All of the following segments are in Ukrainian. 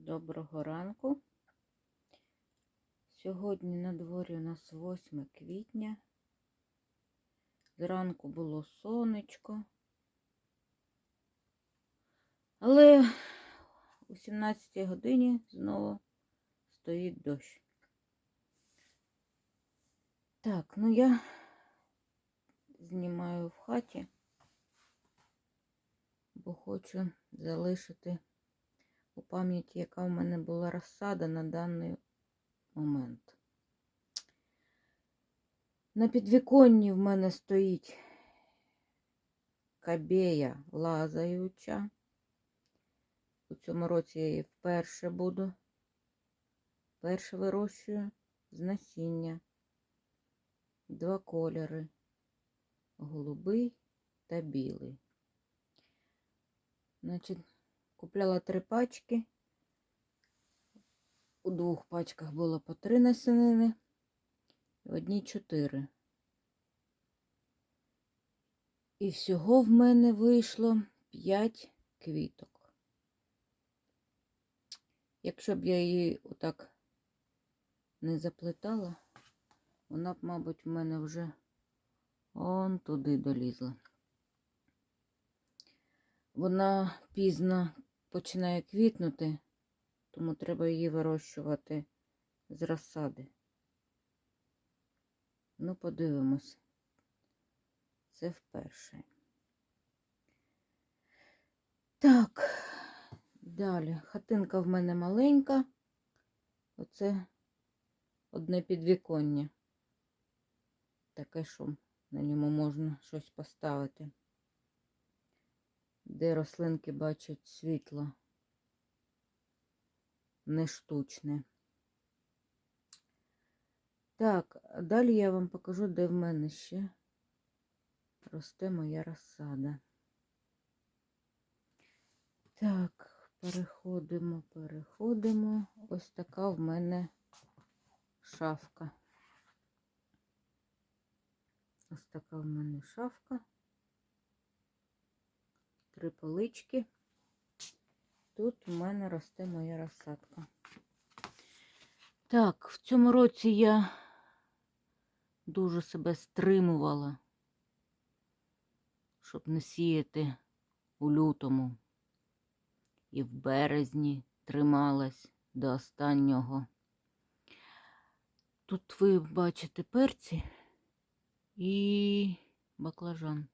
Доброго ранку. Сьогодні на дворі у нас 8 квітня. Зранку було сонечко. Але о 17 годині знову стоїть дощ. Так, ну я знімаю в хаті, бо хочу залишити у пам'яті, яка в мене була розсада на даний момент. На підвіконні в мене стоїть кабея лазаюча. У цьому році я її вперше буду. Перше вирощую з насіння. Два кольори. Голубий та білий. Значить, Купляла три пачки. У двох пачках було по три насінини, в одній чотири. І всього в мене вийшло 5 квіток. Якщо б я її отак не заплетала, вона б, мабуть, в мене вже он туди долізла. Вона пізно починає квітнути, тому треба її вирощувати з розсади. Ну, подивимось. Це вперше. Так, далі. Хатинка в мене маленька. Оце одне підвіконня. Таке, що на ньому можна щось поставити де рослинки бачать світло не штучне. Так, далі я вам покажу, де в мене ще росте моя розсада. Так, переходимо, переходимо. Ось така в мене шафка. Ось така в мене шафка три полички. Тут у мене росте моя розсадка. Так, в цьому році я дуже себе стримувала, щоб не сіяти у лютому. І в березні трималась до останнього. Тут ви бачите перці і баклажан.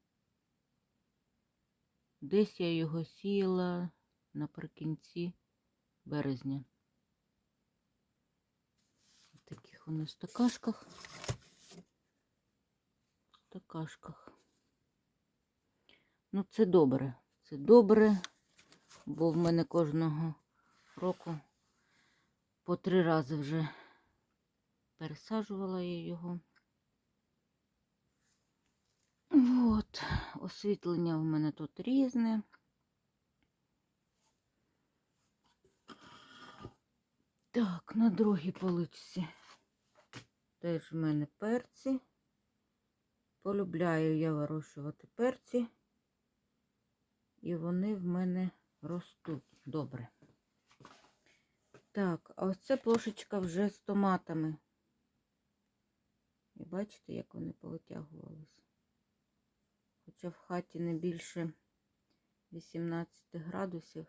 Десь я його сіяла наприкінці березня. В таких у стакашках. Стакашках. Ну, це добре. Це добре, бо в мене кожного року по три рази вже пересаджувала я його. Освітлення в мене тут різне. Так, на другій поличці теж в мене перці. Полюбляю я вирощувати перці, і вони в мене ростуть добре. Так, а ось це плошечка вже з томатами. І бачите, як вони повитягувалися хоча в хаті не більше 18 градусів,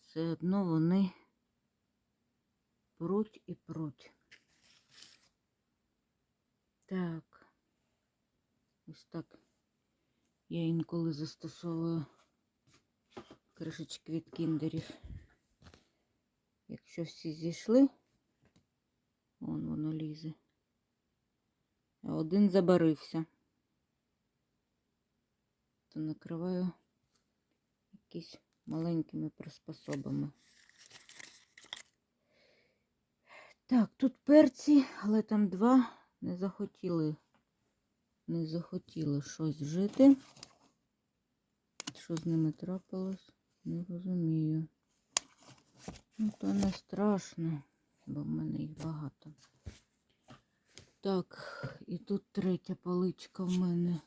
все одно вони пруть і пруть. Так, ось так я інколи застосовую кришечки від кіндерів. Якщо всі зійшли, вон воно лізе, а один забарився то накриваю якісь маленькими приспособами. Так, тут перці, але там два не захотіли, не захотіли щось жити. Що з ними трапилось, не розумію. Ну, то не страшно, бо в мене їх багато. Так, і тут третя паличка в мене.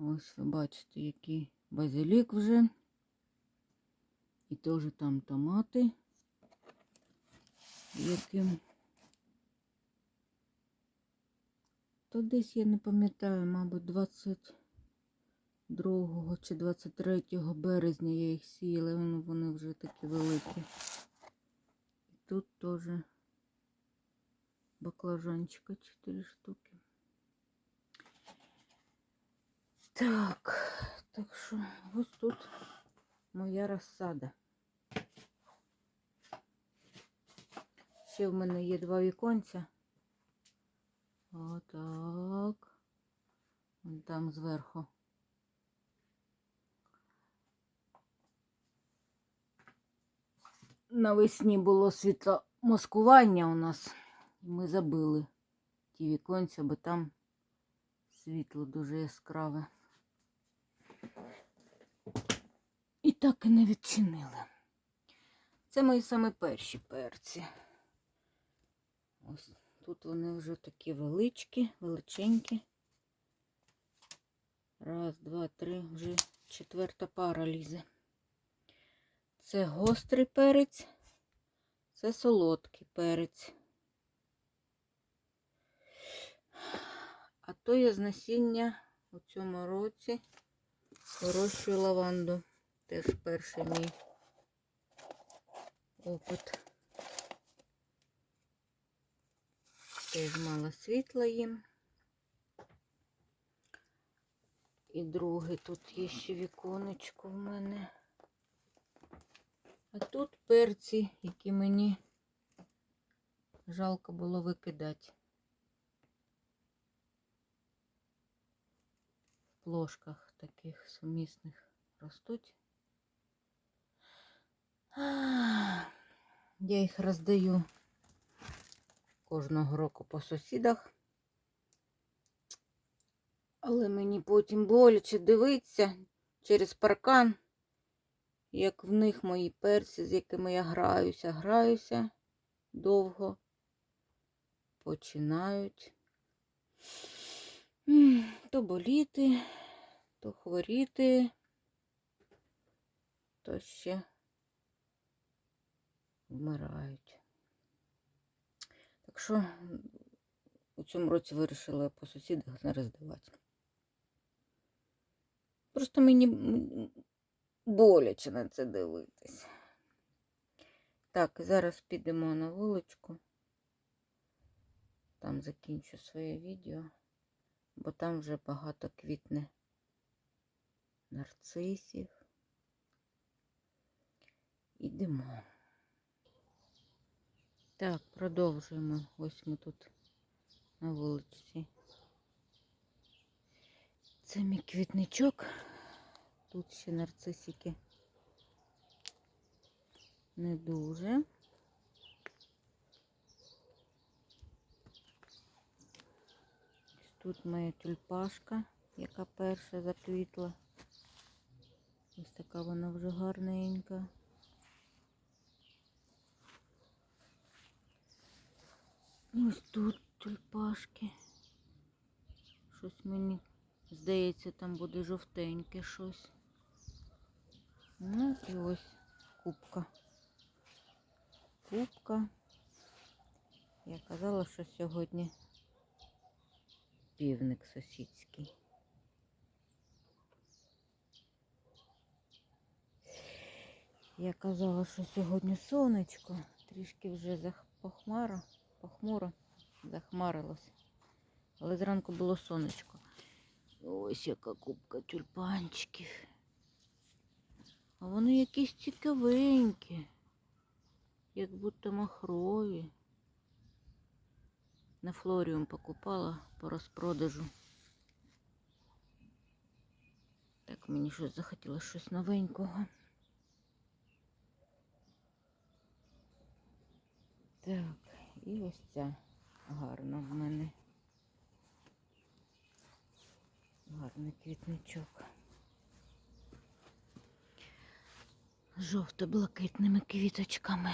Ось ви бачите, який базилік вже. І теж там томати, яким. То десь я не пам'ятаю, мабуть, 22 чи 23 березня я їх сіяла, вони, вже такі великі. І тут теж баклажанчика 4 штуки. Так, так що ось тут моя розсада. Ще в мене є два віконця. Отак. Вон там зверху. Навесні було світломаскування у нас. Ми забили ті віконця, бо там світло дуже яскраве. І так і не відчинили. Це мої саме перші перці. Ось тут вони вже такі величкі, величенькі. Раз, два, три, вже четверта пара лізе. Це гострий перець, це солодкий перець. А то я з насіння у цьому році вирощую лаванду. Теж перший мій опит. Теж мало світла їм. І другий тут є ще віконечко в мене. А тут перці, які мені жалко було викидати. В плошках таких сумісних ростуть. Я їх роздаю кожного року по сусідах. Але мені потім боляче дивитися через паркан, як в них мої перці, з якими я граюся, граюся довго, починають то боліти, то хворіти, то ще вмирають. Так що у цьому році вирішила по сусідах не роздавати. Просто мені боляче на це дивитись. Так, зараз підемо на вуличку. Там закінчу своє відео, бо там вже багато квітне нарцисів. Ідемо. Так, продовжуємо. Ось ми тут на вулиці. Це мій квітничок. Тут ще нарцисики не дуже. Тут моя тюльпашка, яка перша заквітла. Ось така вона вже гарненька. Ось тут тюльпашки. Щось мені здається, там буде жовтеньке щось. Ну і ось кубка. Кубка. Я казала, що сьогодні півник сусідський. Я казала, що сьогодні сонечко, трішки вже похмара, похмуро захмарилось. Але зранку було сонечко. Ось яка кубка тюльпанчиків. А вони якісь цікавенькі, як будто махрові. На флоріум покупала по розпродажу. Так, мені щось захотілося щось новенького. Так, і ось ця гарна в мене. Гарний квітничок. Жовто-блакитними квіточками.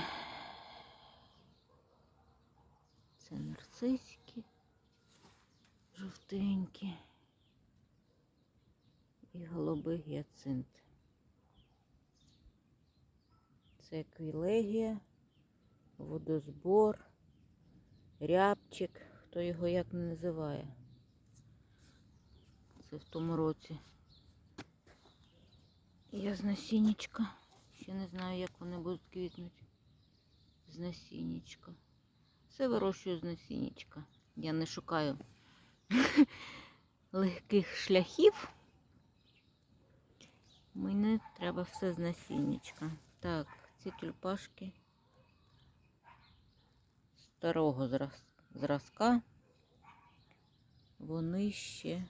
Це нарцисики жовтенькі і голубий гіацинт. Це еквілегія, водозбор, рябчик, хто його як не називає. Це в тому році. Я з насіннячка. Ще не знаю, як вони будуть квітнути. З насіннячка. Все вирощую з насіннячка. Я не шукаю легких шляхів. Мені треба все з насіннячка. Так, ці тюльпашки старого зразка. Вони ще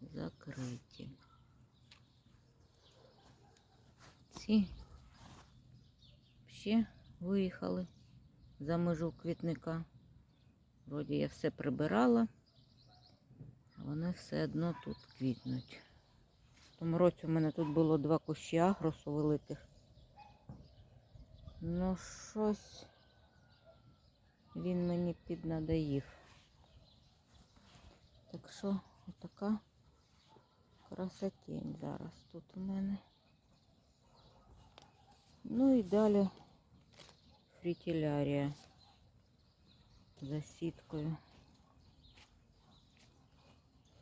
закриті. Ці ще виїхали за межу квітника. Вроді я все прибирала, а вони все одно тут квітнуть. В тому році у мене тут було два кущі агросу великих. Ну, щось він мені піднадоїв. Так що отака красотень зараз тут у мене. Ну і далі фрітілярія за сіткою.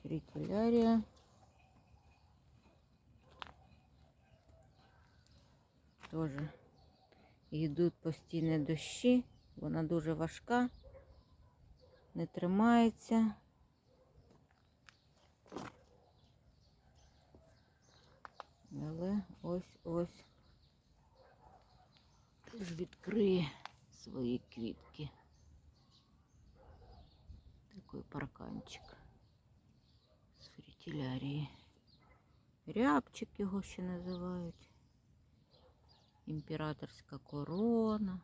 Фрітілярія. Тоже йдуть постійні дощі, Вона дуже важка, не тримається. Але ось ось теж відкриє свої квітки. Такий парканчик з фрітілярії. Рябчик його ще називають. Імператорська корона.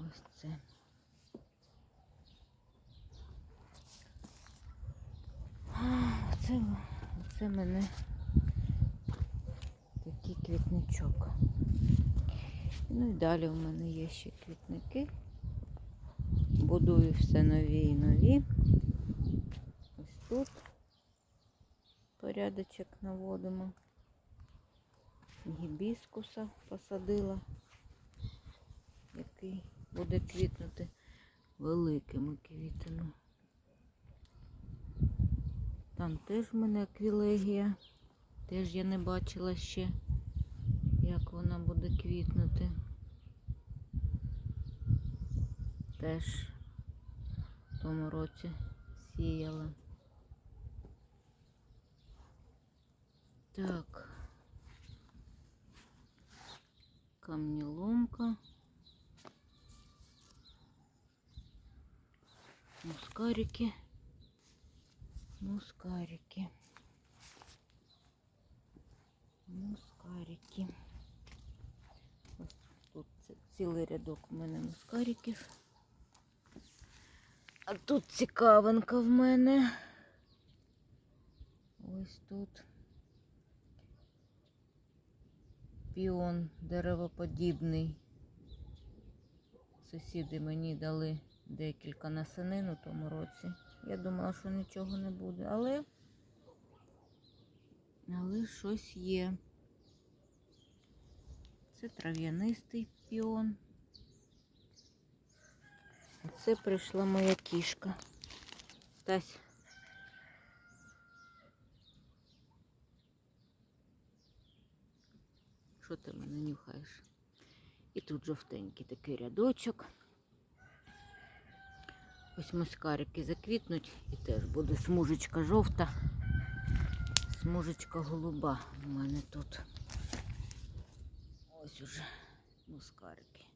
Ось це. А, Це, це мене такий квітничок. Ну і далі в мене є ще квітники. Будую все нові і нові. Ось тут порядочок наводимо. Гібіскуса посадила, який буде квітнути великими квітами. Там теж в мене аквілегія. Теж я не бачила ще, як вона буде квітнути. Теж в тому році сіяла. Так. Камнеломка. Мускарики. Мускарики. Мускарики. Тут цілий рядок у мене мускариків. А тут цікавинка в мене. Ось тут. Піон деревоподібний. Сусіди мені дали декілька насенин у тому році. Я думала, що нічого не буде, але, але щось є. Це трав'янистий піон. А це прийшла моя кішка. Тась. Що ти мене нюхаєш? І тут жовтенький такий рядочок. Ось мускарики заквітнуть і теж буде смужечка жовта, смужечка голуба у мене тут. Ось уже мускарики.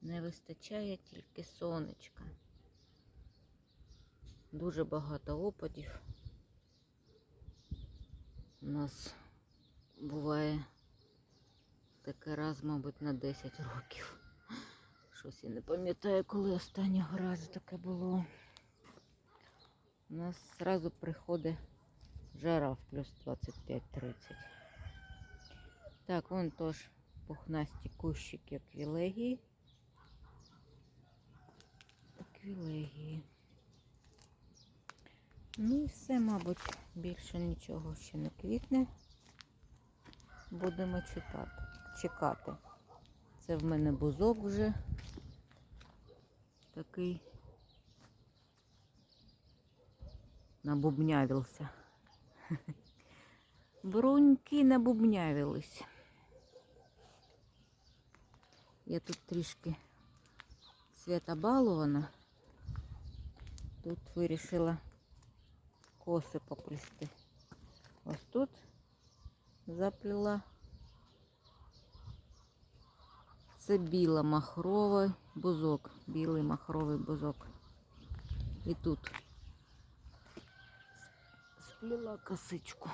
Не вистачає тільки сонечка. Дуже багато опадів. У нас буває таке раз, мабуть, на 10 років. Щось я не пам'ятаю, коли останнього разу таке було. У нас зразу приходить жара в плюс 25-30. Так, вон теж пухнасті кущики аквілегії. Аквілегії. Ну і все, мабуть, більше нічого ще не квітне. будемо чекати. Це в мене бузок вже такий набубнявився. Бруньки набубнявились. Я тут трішки свята балована. Тут вирішила коси поплести. Ось тут заплела. Це біла махровий бузок, білий махровий бузок. І тут сплела косичку.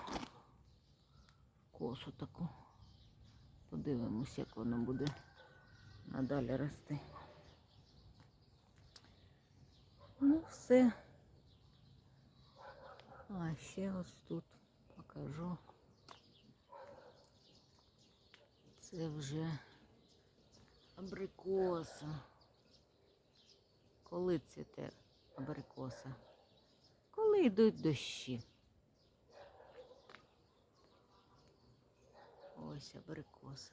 Косу таку. Подивимось, як воно буде надалі рости. Ну, все. А ще ось тут покажу. Це вже абрикоса. Коли цвіте абрикоса? Коли йдуть дощі. Ось абрикоса.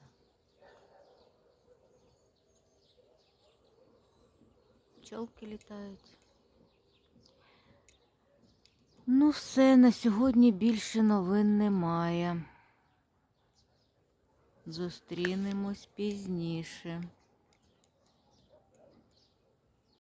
Пчелки літають. Ну, все, на сьогодні більше новин немає. Зустрінемось пізніше.